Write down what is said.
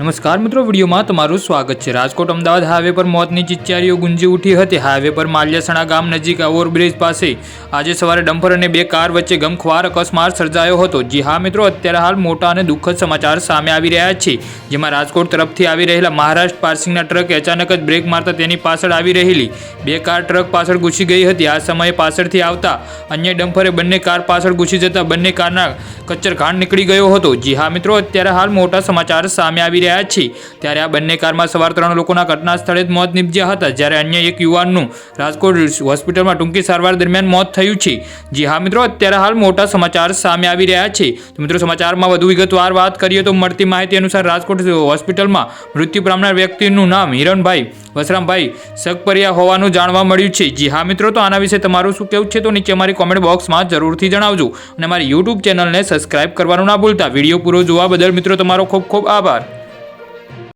નમસ્કાર મિત્રો, વિડીયોમાં તમારું સ્વાગત છે. રાજકોટ, અમદાવાદ હાઈવે પર મોતની ચિચચારીઓ ગુંજી ઉઠી હતી. હાઈવે પર માલ્યાસણા ગામ નજીક ઓવરબ્રિજ પાસે આજે સવારે ડમ્પર અને બે કાર વચ્ચે ગમખ્વાર અકસ્માત સર્જાયો હતો. જી હા મિત્રો, અત્યારે હાલ મોટા અને દુઃખદ સમાચાર સામે આવી રહ્યા છે. જેમાં રાજકોટ તરફથી આવી રહેલા મહારાષ્ટ્ર પાર્સિંગના ટ્રકે અચાનક જ બ્રેક મારતા તેની પાછળ આવી રહેલી બે કાર ટ્રક પાછળ ઘૂસી ગઈ હતી. આ સમયે પાછળથી આવતા અન્ય ડમ્પરે બંને કાર પાછળ ઘૂસી જતા બંને કારના કચ્છર ઘાણ નીકળી ગયો હતો. જી હા મિત્રો, અત્યારે હાલ મોટા સમાચાર સામે આવી રહ્યા છે ત્યારે આ બંને કારમાં સવાર ત્રણ લોકોના ઘટના સ્થળે જ મોત નીપજ્યા હતા. જ્યારે અન્ય એક યુવાનનું રાજકોટ હોસ્પિટલમાં ટૂંકી સારવાર દરમિયાન મોત થયું છે. જી હા મિત્રો, અત્યારે હાલ મોટા સમાચાર સામે આવી રહ્યા છે. મિત્રો, સમાચારમાં વધુ વિગતવાર વાત કરીએ તો મળતી માહિતી અનુસાર રાજકોટ હોસ્પિટલમાં મૃત્યુ પામનાર વ્યક્તિનું નામ હિરણભાઈ, વસરામભાઈ સગપરિયા હોવાનું જાણવા મળ્યું છે. જી હા મિત્રો, તો આના વિશે તમારું શું કહેવું છે તો નીચે અમારી કોમેન્ટ બોક્સમાં જરૂરથી જણાવજો. અને અમારી યુટ્યુબ ચેનલને સબસ્ક્રાઇબ કરવાનું ના ભૂલતા. વીડિયો પૂરો જોવા બદલ મિત્રો, તમારો ખૂબ ખૂબ આભાર.